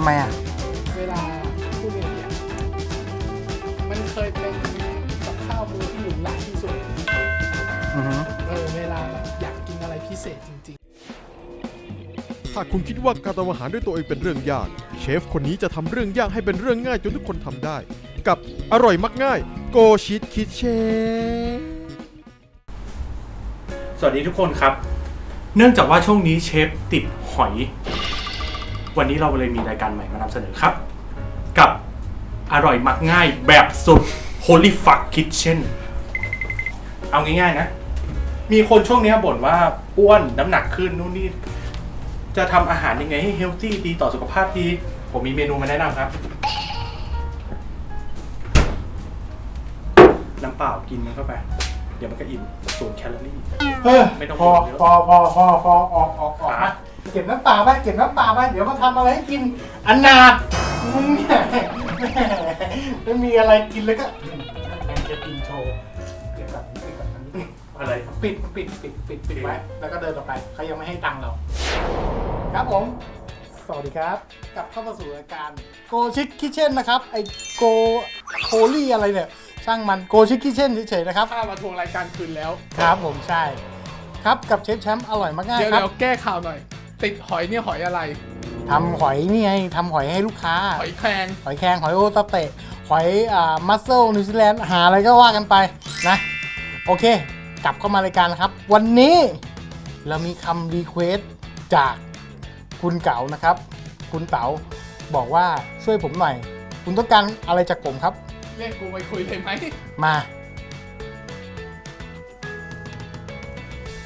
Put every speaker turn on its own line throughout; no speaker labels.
ำไมอะ
เวลาพูดอย่างเงี้ยมันเคยเป็นกับข้าวมื้อที่หรูหราที่สุด
อือฮึ
เออเวลาแบบอยากกินอะไรพิเศษจริง
ถ้าคุณคิดว่าการทำอาหารด้วยตัวเองเป็นเรื่องยาก เชฟคนนี้จะทำเรื่องยากให้เป็นเรื่องง่ายจนทุกคนทำได้ กับอร่อยมักง่ายโกชิตคิดเชฟ
สวัสดีทุกคนครับ เนื่องจากว่าช่วงนี้เชฟติดหอย วันนี้เราเลยมีรายการใหม่มานำเสนอครับ กับอร่อยมักง่ายแบบสุด Holy Fuck Kitchen เอาง่ายๆนะ มีคนช่วงนี้บ่นว่าอ้วนน้ำหนักขึ้นนู่นนี่ จะทำอาหารยังไงให้เฮลตี้ดีต่อสุขภาพดี ผมมีเมนูมาแนะนำครับ น้ำเปล่ากินมันเข้าไป เดี๋ยวมันก็อิ่มศูนย์แคลอรี่
ๆเฮ้ย
ไม่ต้อง
พอ
เยอะ
พอพอพอพอออกออกออก
ครั
มา
บ
เก็บน้ำเปล่าไปเก็บน้ำเปล่าไปเดี๋ยวมาทำอะไรให้กินอันนาดมึงเนี่ยไม่มีอะไรกินแล้วก็จะกินโชว์เก็บแบบนี้ปิดแบบนี้
อะไร
ปิดปิดปิดปิดปิดไว้แล้วก็เดินออกไปเขายังไม่ให้ตังค์เรา ครับผม สวัสดีครับ กลับเข้ามาสู่รายการโกชิ k คิ t เช่นนะครับ ไอโกโคลี่อะไรเนี่ย ช่างมันโกชิ k คิ t เช่นเฉยๆนะครับ
ข้ามาทวงรายการคืนแล้ว
ครับผมใช่ ครับกับเชฟแชมป์อร่อยมากง่าย
เดี๋ยว
ครับ
เดี๋ยวแก้ข่าวหน่อย ติดหอยเนี่ยหอยอะไร
ทำหอยนี่ไงทำหอยให้ลูกค้า
หอยแครง
หอยแครงหอยโอตาเตะ หอยอ่ามัสเซลนิวซีแลนด์หาอะไรก็ว่ากันไปนะ โอเค กลับเข้ามารายการนะครับ วันนี้เรามีคำรีเควสจากคุณเก๋านะครับ คุณเต๋าบอกว่าช่วยผมหน่อย คุณต้องการอะไรจากผมครับ
เรียกกูไปคุยเลยไหม
มา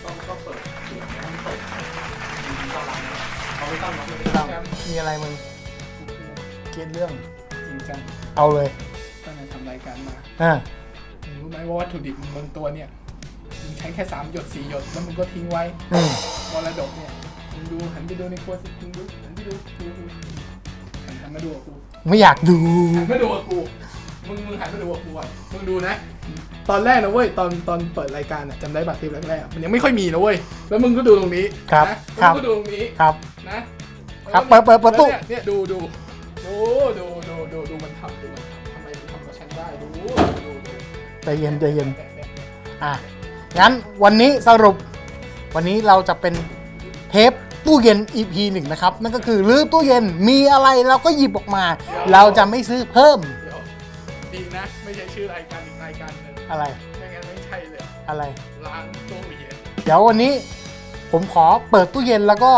ต้องก็เปิดเสียงนะเปิดต้อนรับ เขาไม่ต้องรับไม่
ค
ต้
รั
อบง
มีอะไรมึงเกลียดเรื่อง
จริงจัง
เอาเลย
ตั้งแต่ทำรายการมา
อ่า
มึงรู้ไหมว่าวัตถุดิบมึงบางตัวเนี่ยมึงใช้แค่สามหยดสี่หยดแล้วมึงก็ทิ้งไว้
อืม
มรดกเนี่ยมึงดูหันไปดูในครัวสิมึงดูหันไปดูดูดูหันหันมาดูกับกู
ไม่อยากดู
หันมาดูกับกูมึงมึงหันมาดูกับกูอะมึงดูนะ ตอนแรกนะเว้ยตอนตอนเปิดรายการอะจำได้บัตรเทปแรกๆอะมันยังไม่ค่อยมีนะเว้ยแล้วมึงก็ดูตรงนี้
ครับ
นะครับมึงก็ดูตรงนี้
ครับ
นะครับ
เปิดเปิดเปิดตู้
แล้วเนี่ยเนี่ยดูดูดูดูดูดูดูมันทำดูมันทำทำไมมันทำกับฉันได้ดูดูดูดู
ใจเย็นใจเย็น
เนี่ยเนี่ยเนี่ย
อะงั้นวันนี้สรุป วันนี้เราจะเป็นเทปตู้เย็น EP หนึ่งนะครับ นั่นก็คือรื้อตู้เย็นมีอะไรเราก็หยิบออกมา เราจะไม่ซื้อเพิ่ม
เดี๋ยวดีนะ ไม่ใช่ชื่อรายการอีกรายการหนึ่ง
อะไร
ไม่งั้นไม่ใช่เลย
อะไร
ล้างตู้เย็น
เดี๋ยววันนี้ผมขอเปิดตู้เย็นแล้วก็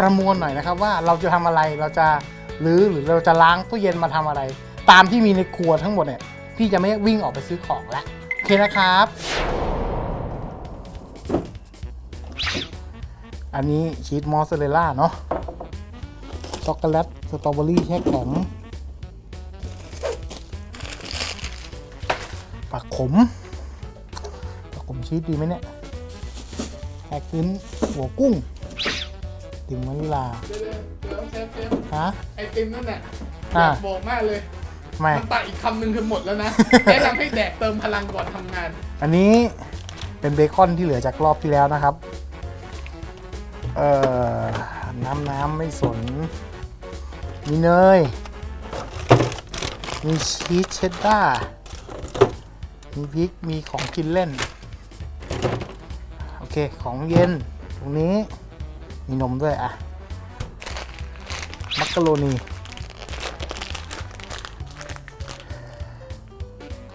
ประมวลหน่อยนะครับ ว่าเราจะทำอะไรเราจะรื้อหรือเราจะล้างตู้เย็นมาทำอะไร ตามที่มีในครัวทั้งหมดเนี่ยพี่จะไม่วิ่งออกไปซื้อของแล้วโอเคนะครับ อันนี้ชีสมอสซาเรลล่าเนาะช็อกโกแลตสตรอเบอรี่แช่แข็ง มปักขมชีสดีไหมเนี่ยแฮกขึ้นหัวกุ้งติ่มวานิลา
เดี๋ยวเดี๋ยวเดี๋ยวเซฟเซฟ
ฮะ
ไอติมนั่นน่ะ
อ่า
อยากบอกมากเลย
ทำไม
มันตัดอีกคำหนึ่งคือหมดแล้วนะ แนะนำให้แดกเติมพลังก่อนทำงาน
อันนี้เป็นเบคอนที่เหลือจากรอบที่แล้วนะครับ เอ่อ น้ำน้ำไม่สน มีเนย มีชีสเชดดาร์ มีพริกมีของกินเล่น โอเค ของเย็น ตรงนี้ มีนมด้วยอะ มักกะโรนี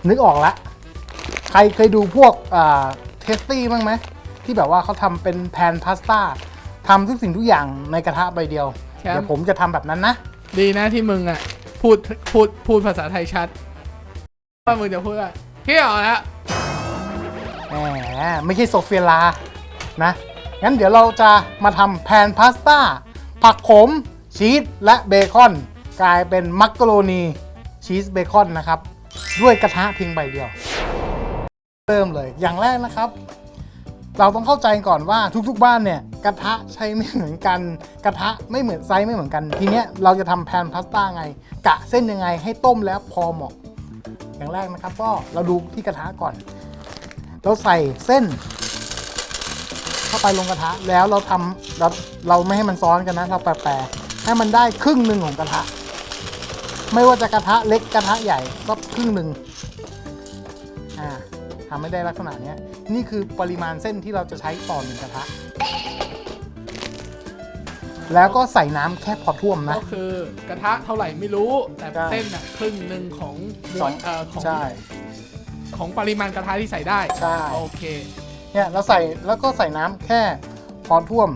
นึกออกละ ใครเคยดูพวกเทสตี้บ้างไหม ที่แบบว่าเขาทำเป็นแพนพาสต้าทำทุกสิ่งทุกอย่างในกระทะใบเดียว
แชมป์
เดี๋ยวผมจะทำแบบนั้นนะ
ดีนะที่มึงอะ พูดพูดพูดภาษาไทยชัด ว่ามึงจะพูดว่า เที่ยวแล้ว
แหมไม่ใช่โซเฟียลา นะ งั้นเดี๋ยวเราจะมาทำแพนพาสต้า ผักขม ชีส และเบคอน กลายเป็นมักกะโรนี ชีสเบคอนนะครับ ด้วยกระทะเพียงใบเดียว เริ่มเลย อย่างแรกนะครับ เราต้องเข้าใจก่อนว่าทุกๆบ้านเนี่ย กระทะใช้ไม่เหมือนกัน กระทะไม่เหมือนไซส์ไม่เหมือนกัน ทีเนี้ยเราจะทำแพนพาสต้าไง กะเส้นยังไงให้ต้มแล้วพอเหมาะ อย่างแรกนะครับ ก็เราดูที่กระทะก่อน เราใส่เส้น เข้าไปลงกระทะแล้วเราทำเราเราไม่ให้มันซ้อนกันนะเราแปะๆให้มันได้ครึ่งหนึ่งของกระทะ ไม่ว่าจะกระทะเล็กกระทะใหญ่ก็ครึ่งหนึ่งอ่าทำไม่ได้ลักษณะนี้นี่คือปริมาณเส้นที่เราจะใช้ต่อหนึ่งกระทะ แล้วก็ใส่น้ำแค่พอท่วมนะ
ก็คือกระทะเท่าไหร่ไม่รู้ แต่
ใช่
เส้นอะครึ่งหนึ่งของม
ส
ว
อนง
เอ่อของ
ใช่
ของปริมาณกระทะที่ใส่ได้
ใช่
โอเค
เนี่ยเราใส่แล้วก็ใส่น้ำแค่พอท่วม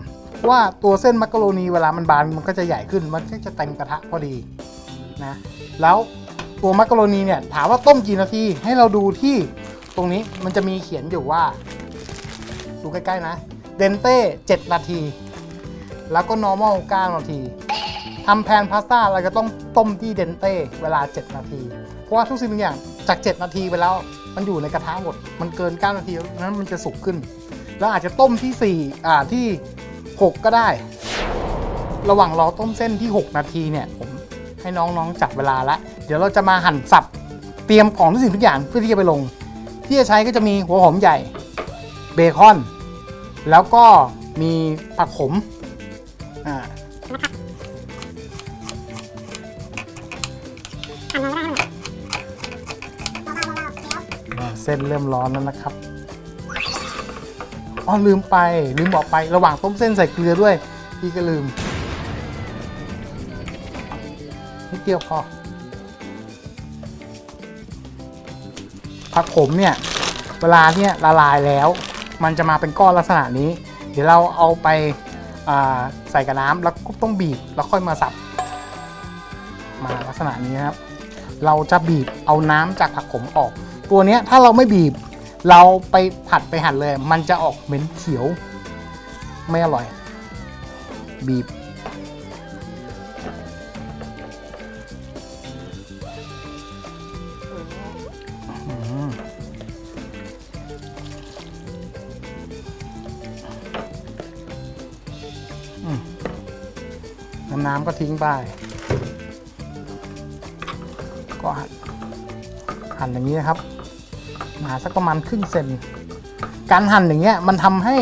ว่าตัวเส้นมักกะโรนีเวลามันบานมันก็จะใหญ่ขึ้นมันก็จะเต็มกระทะพอดีนะแล้วตัวมักกะโรนีเนี่ยถามว่าต้มกี่นาทีให้เราดูที่ตรงนี้มันจะมีเขียนอยู่ว่า ดูใกล้ๆนะเดนเต้7นาที แล้วก็ normal 9 นาทีทำแพนพาสต้าเราจะต้องต้มที่เดนเต้เวลา 7 นาที เพราะว่าทุกสิ่งทุกอย่างจาก 7 นาทีไปแล้วมันอยู่ในกระทะหมด มันเกิน 9 นาทีนั้นมันจะสุกขึ้น แล้วอาจจะต้มที่4อ่าที่ 6 ก็ได้ ระหว่างรอต้มเส้นที่ 6 นาทีเนี่ย ผมให้น้องๆจับเวลาละ เดี๋ยวเราจะมาหั่นสับเตรียมของทุกสิ่งทุกอย่างเพื่อที่จะไปลง ที่จะใช้ก็จะมีหัวหอมใหญ่เบคอน แล้วก็มีผักขม เส้นเริ่มร้อนแล้วนะครับอ๋อลืมไปลืมบอกไประหว่างต้มเส้นใส่เกลือด้วยพี่ก็ลืมนิดเดียวพอผักขมเนี่ยเวลาเนี่ยละลายแล้ว มันจะมาเป็นก้อนลักษณะนี้ เดี๋ยวเราเอาไปาใส่กับน้ำแล้วก็ต้องบีบแล้วค่อยมาสับ มาลักษณะนี้ครับ เราจะบีบเอาน้ำจากผักขมออก ตัวเนี้ยถ้าเราไม่บีบ เราไปผัดไปหั่นเลย มันจะออกเหม็นเขียว ไม่อร่อย บีบ น้ำก็ทิ้งไป ก็หั่นหั่นอย่างนี้นะครับ หนาสักประมาณครึ่งเซนการหั่นอย่างเงี้ยมันทำให้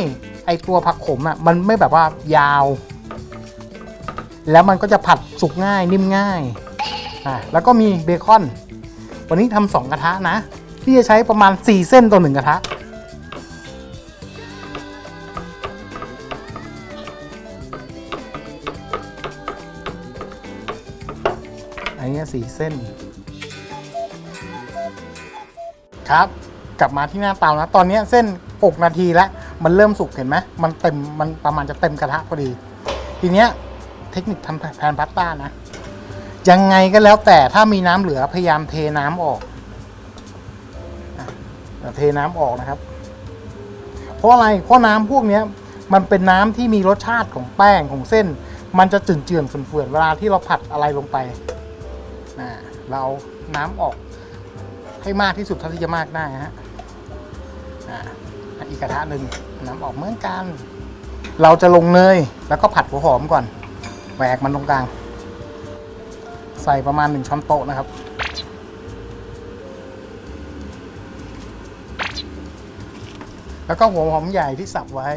ไอตัวผักขมอะมันไม่แบบว่ายาว แล้วมันก็จะผัดสุกง่ายนิ่มง่ายอะแล้วก็มีเบคอน วันนี้ทำสองกระทะนะที่จะใช้ประมาณ 4 เส้นต่อหนึ่งกระทะอันนี้สี่เส้น ครับ กลับมาที่หน้าเตานะ ตอนนี้เส้น 6 นาทีแล้ว มันเริ่มสุกเห็นไหมมันเต็มมันประมาณจะเต็มกระทะพอดี ทีเนี้ยเทคนิคทำแพนพาสต้านะ ยังไงก็แล้วแต่ถ้ามีน้ำเหลือพยายามเทน้ำออกเทน้ำออกนะครับ เพราะอะไรเพราะน้ำพวกเนี้ยมันเป็นน้ำที่มีรสชาติของแป้งของเส้น มันจะจืดเจือนๆเฟื่อนเวลาที่เราผัดอะไรลงไปอ่าเราเอาน้ำออกให้มากที่สุดเท่าที่จะมากได้ฮะ อ่าอีกกระทะหนึ่งน้ำออกเหมือนกัน เราจะลงเนยแล้วก็ผัดหัวหอมก่อนแหวกมันตรงกลาง ใส่ประมาณหนึ่งช้อนโต๊ะนะครับ แล้วก็หัวหอมใหญ่ที่สับไว้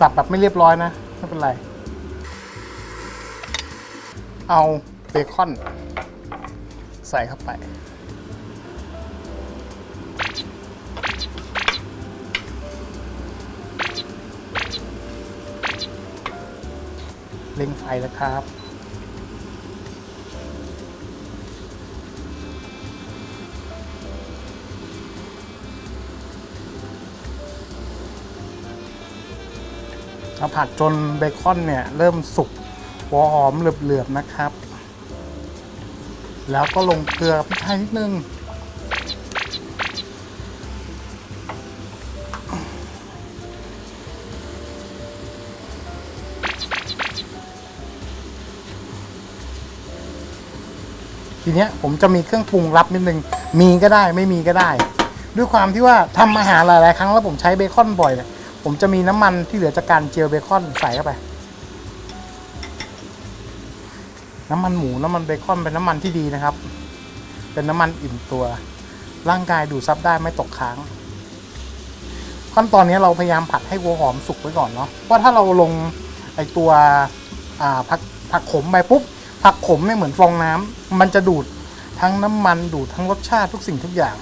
สับแบบไม่เรียบร้อยนะไม่เป็นไร เอาเบคอน ใส่เข้าไป ร่งไฟแล้วครับ เราผัดจนเบคอนเนี่ย เริ่มสุกหัวหอมเหลือบๆนะครับ แล้วก็ลงเกลือพริกไทยนิดนึง ทีเนี้ยผมจะมีเครื่องปรุงลับนิดนึง มีก็ได้ไม่มีก็ได้ ด้วยความที่ว่าทำอาหารหลายๆ ครั้งแล้วผมใช้เบคอนบ่อยเนี่ยผมจะมีน้ำมันที่เหลือจากการเจียวเบคอนใส่เข้าไป น้ำมันหมูน้ำมันเบคอนเป็นน้ำมันที่ดีนะครับ เป็นน้ำมันอิ่มตัว ร่างกายดูดซับได้ไม่ตกค้าง ขั้นตอนนี้เราพยายามผัดให้หัวหอมสุกไว้ก่อนเนาะเพราะถ้าเราลงไอตัวผักผักขมไปปุ๊บ ผักขมเนี่ยเหมือนฟองน้ำมันจะดูดทั้งน้ำมันดูดทั้งรสชาติทุกสิ่งทุกอย่าง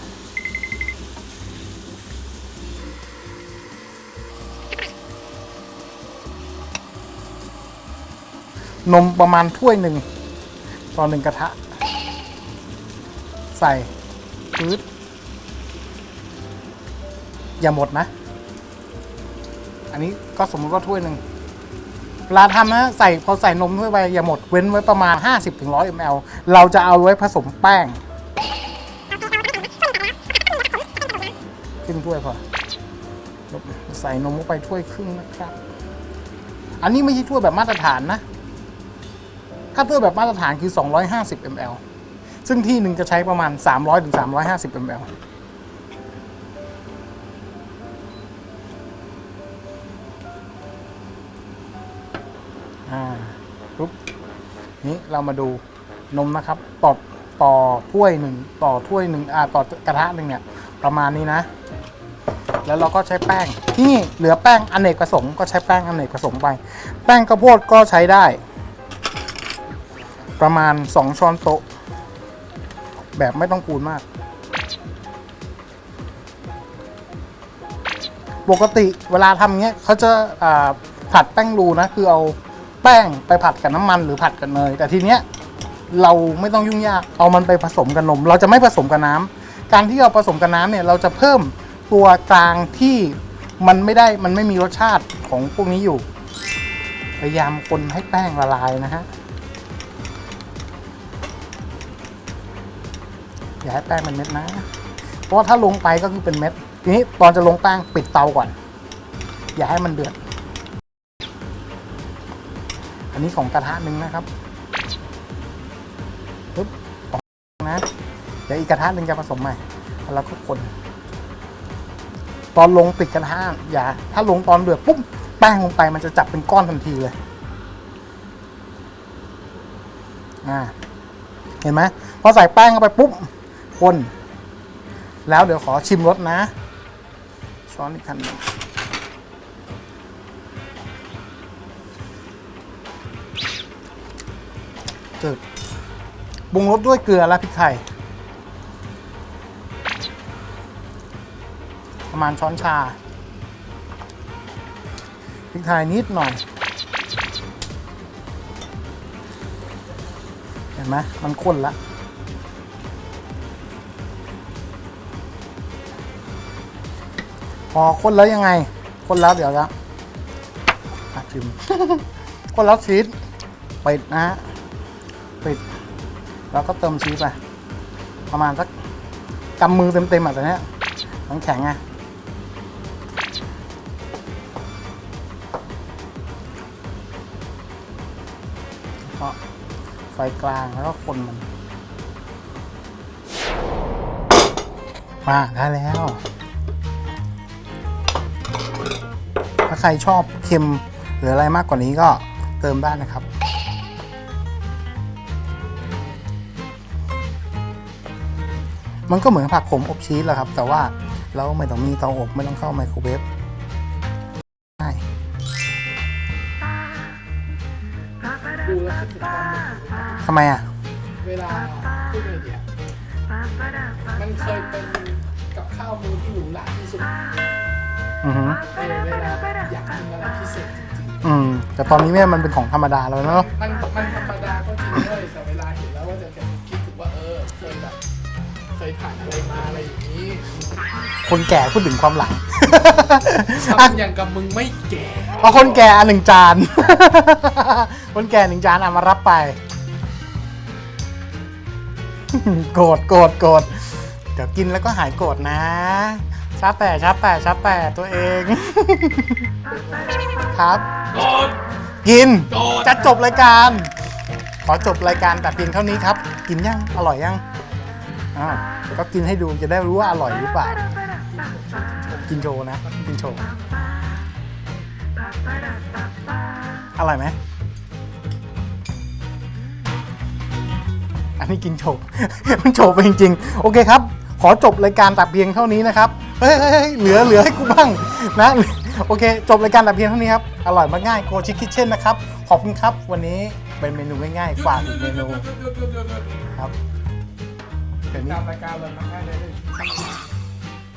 นมประมาณถ้วยหนึ่งต่อหนึ่งกระทะ ใส่พืดอย่าหมดนะ อันนี้ก็สมมติว่าถ้วยหนึ่ง เวลาทำนะใส่พอใส่นมถ้วยไปอย่าหมดเว้นไว้ประมาณ 50-100 ml เราจะเอาไว้ผสมแป้งขึ้นถ้วยพอใส่นมลงไปถ้วยครึ่งนะครับ อันนี้ไม่ใช่ถ้วยแบบมาตรฐานนะ ถ้าถ้วยแบบมาตรฐานคือ 250 ml ซึ่งที่หนึ่งจะใช้ประมาณ 300ถึง350 ml อ่าปุ๊บนี้เรามาดูนมนะครับต่อต่อถ้วยหนึ่งต่อถ้วยหนึ่งอ่าต่อกระทะหนึ่งเนี่ย ประมาณนี้นะ แล้วเราก็ใช้แป้งที่นี่เหลือแป้งอเนกประสงค์ก็ใช้แป้งอเนกประสงค์ไป แป้งข้าวโพดก็ใช้ได้ ประมาณ 2 ช้อนโต๊ะ แบบไม่ต้องกูนมาก ปกติเวลาทำเงี้ยเขาจะผัดแป้งรูนะ คือเอา แป้งไปผัดกับน้ำมันหรือผัดกับเนยแต่ทีเนี้ยเราไม่ต้องยุ่งยากเอามันไปผสมกับนม เราจะไม่ผสมกับน้ำการที่เราผสมกับน้ำเนี่ยเราจะเพิ่มตัวกลางที่มันไม่ได้มันไม่มีรสชาติของพวกนี้อยู่ พยายามคนให้แป้งละลายนะฮะอย่าให้แป้งเป็นเม็ดนะ เพราะว่าถ้าลงไปก็คือเป็นเม็ดทีนี้ตอนจะลงแป้งปิดเตาก่อน อย่าให้มันเดือด นนี้ของกระทะหนึ่งนะครับปึ๊บของนะเดี๋ยวอีกกระทะหนึ่งจะผสมใหม่แล้วก็คนตอนลงปิดกระทะอย่า ถ้าลงตอนเดือดปุ๊บแป้งลงไปมันจะจับเป็นก้อนทันทีเลยอ่าเห็นไหมพอใส่แป้งเข้าไปปุ๊บคน แล้วเดี๋ยวขอชิมรสนะ ช้อนอีกคันหนึ่ง จืดปรุงรสด้วยเกลือและพริกไทย ประมาณช้อนชาพริกไทยนิดหน่อย เห็นไหมมันข้นละพอคนแล้วยังไงคนแล้วเดี๋ยวจะชิมคนแล้วชีสปิดนะฮะ ปิด แล้วก็เติมชีสไปประมาณสักกำมือเต็มๆอะแต่เนี้ยมันแข็งไงก็ไฟกลางแล้วก็คนมัน มาได้แล้ว ถ้าใครชอบเค็มหรืออะไรมากกว่านี้ก็เติมได้นะครับ มันก็เหมือนผักขมอบชีสแหละครับ แต่ว่าเราไม่ต้องมีเตาอบไม่ต้องเข้าไมโครเวฟใช่
ดูแล้วคิดถึงตอนเด็ก
ทำไมอะ
เวลาพูดไงเดียมันเคยเป็นกับข้าวมือที่หรูหราที่สุด
อือหือ
เออเวลาอยากกินอะไรพิเศษจริง
อืมแต่ตอนนี้เนี่ยมันเป็นของธรรมดาแล้วเนาะ
ๆมันมัน
คนแก่พูดถึงความหลังอะ
ทำอย่างกับมึงไม่แก่
เอาคนแก่อันหนึ่งจาน คนแก่หนึ่งจานเอามารับไป โกรธโกรธโกรธเดี๋ยวกินแล้วก็หายโกรธนะชาแต่ชาแต่ชาแต่ตัวเอง ครับกินจะจบรายการ ขอจบรายการแต่เพียงเท่านี้ครับ กินยัง อร่อยยังอ้าวก็กินให้ดูจะได้รู้ว่าอร่อยหรือเปล่า กินโชว์นะ กินโชว์อร่อยไหม อันนี้กินโฉบมันโฉบไปจริงๆ โอเคครับ ขอจบรายการแต่เพียงเท่านี้นะครับเฮ้ยเฮ้ยเฮ้ยเหลือเหลือให้กูบ้างนะ โอเค จบรายการแต่เพียงเท่านี้ครับ อร่อยมากง่ายโกชิคิเช่นนะครับ ขอบคุณครับ วันนี้เป็นเมนูง่ายๆ ฝากอีกเมนูครับเดี๋ยวนี้
ตามรายการเลยมาง่ายได้เลย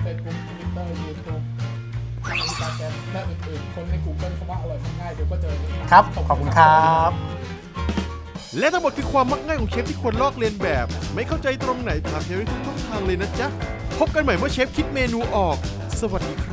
เฟซบุ๊กทวิตเตอร์ยูทูบอินสตาแกรมและอื่นๆ คนใน Google เขาว่าอร่อยมากง่ายเดี๋ยวก็เจอ
ครับ ขอบคุณครับ
และทั้งหมดคือความมักง่ายของเชฟที่ควรลอกเลียนแบบ ไม่เข้าใจตรงไหนถามเชฟได้ทุกช่องทางเลยนะจ๊ะ พบกันใหม่เมื่อเชฟคิดเมนูออก สวัสดีครับ